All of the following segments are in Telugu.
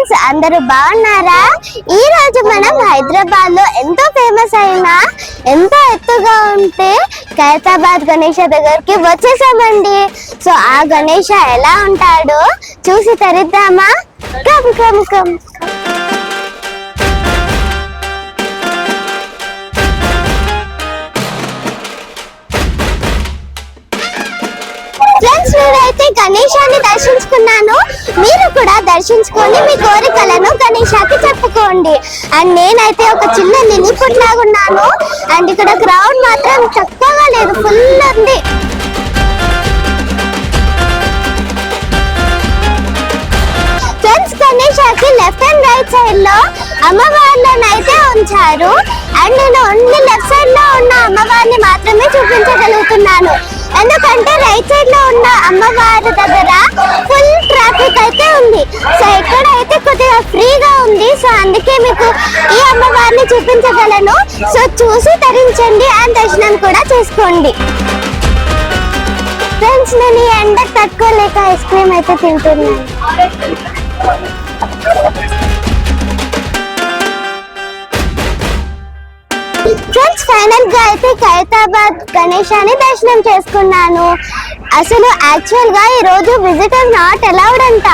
ఫ్రెండ్స్ అందరూ బాగున్నారా? ఈ రోజు మనం హైదరాబాద్లో ఎంతో ఫేమస్ అయిన ఎంతో ఎత్తుగా ఉంటే ఖైరతాబాద్ గణేష దగ్గరికి వచ్చేసామండి. సో ఆ గణేష ఎలా ఉంటాడో చూసి తరిద్దామా? కమ్ కమ్ కమ్ చెప్పుకోండి అండ్ నేనైతే ఒక చిన్న లిలిపుట్ లాగా ఉన్నాను. అండ్ ఇక్కడ గ్రౌండ్ మాత్రం తక్కువగా లేదు ఫుల్ ఉంది. ఫ్రెండ్స్ గణేశాకి లెఫ్ట్ అండ్ రైట్ సైడ్లో అమ్మవార్లను అయితే ఉంచారు. అండ్ నేను ఓన్లీ లెఫ్ట్ సైడ్లో ఉన్న అమ్మవారిని మాత్రమే చూపించగలుగుతున్నాను. ఎందుకంటే రైట్ సైడ్లో ఉన్న అమ్మవారి దగ్గర ఫుల్ ట్రాఫిక్ అయితే ఉంది. సో ఇక్కడ అయితే కొద్దిగా ఫ్రీగా ఉంది సో అందుకే మీకు ఈ అమ్మవారిని చూపించగలను. సో చూసి తరించండి అండ్ దర్శనం కూడా చేసుకోండి. ఫ్రెండ్స్ నేను ఈ ఎండకు తట్టుకోలేక ఐస్ క్రీమ్ అయితే తింటున్నాను. ఫ్రెండ్స్ ఫైనల్గా అయితే ఖైరతాబాద్ గణేశాన్ని దర్శనం చేసుకున్నాను. అసలు యాక్చువల్గా ఈ రోజు విజిటర్ నాట్ అలౌడ్ అంట.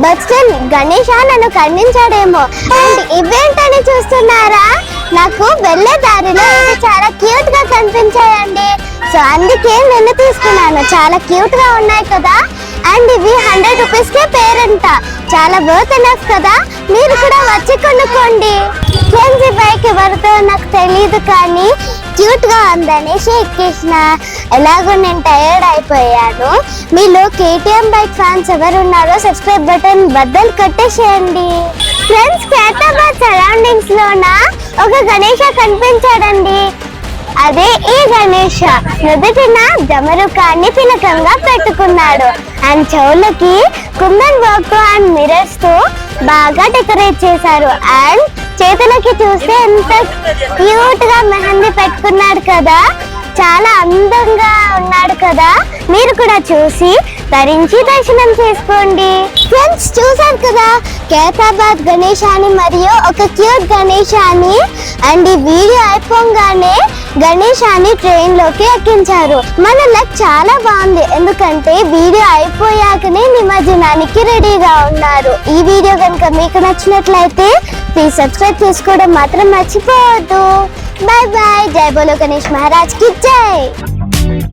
బట్ స్టిల్ గణేష నన్ను ఖండించాడేమో. అండ్ ఇవేంటని చూస్తున్నారా? నాకు వెళ్ళే దారిలో ఇవి చాలా క్యూట్గా కనిపించాయండి. సో అందుకే నేను తీసుకున్నాను. చాలా క్యూట్గా ఉన్నాయి కదా. అండ్ ఇవి హండ్రెడ్ రూపీస్ కే పేరంట. చాలా వర్త్ ఎనఫ్ కదా. మీరు కూడా వచ్చి కొనుక్కోండి. తెలియదు కానీ క్యూట్గా ఉందనేసి ఎక్కేసిన ఎలాగో నేను టైర్డ్ అయిపోయాను. మీలో కేటీఎం బైక్ ఫ్యాన్స్ ఎవరు ఉన్నారో సబ్స్క్రైబ్ బటన్ బద్దలు కొట్టేసేయండి. ఫ్రెండ్స్ ఖైరతాబాద్ సరౌండింగ్స్ లోన? ఒక గణేష కనిపించాడండి. అదే ఈ గణేష. నుదుటిన డమరుకాన్ని తిలకంగా పెట్టుకున్నాడు. అండ్ చెవులకి కుందన్ వర్క్ అండ్ మిరర్స్తో బాగా డెకరేట్ చేశారు. అండ్ చేతులకి చూస్తే ఎంత క్యూట్గా మెహందీ పెట్టుకున్నాడు కదా. చాలా అందంగా ఉన్నాడు కదా. మీరు కూడా చూసి ధరించి దర్శనం చేసుకోండి. ఫ్రెండ్స్ చూసారు కదా? కేతాబాద్ గణేశాని మరియు ఒక క్యూట్ గణేశాని అండ్ ఈ వీడియో అయిపోగానే గణేశాన్ని ట్రైన్లోకి ఎక్కించారు. మన లక్ చాలా బాగుంది. ఎందుకంటే వీడియో అయిపోయాకనే నిమజ్జనానికి రెడీగా ఉన్నారు. ఈ వీడియో కనుక మీకు నచ్చినట్లయితే ప్లీజ్ సబ్స్క్రైబ్ చేసుకోవడం మాత్రం మర్చిపోవద్దు. बाय बाय जय बोलो गणेश महाराज की जय।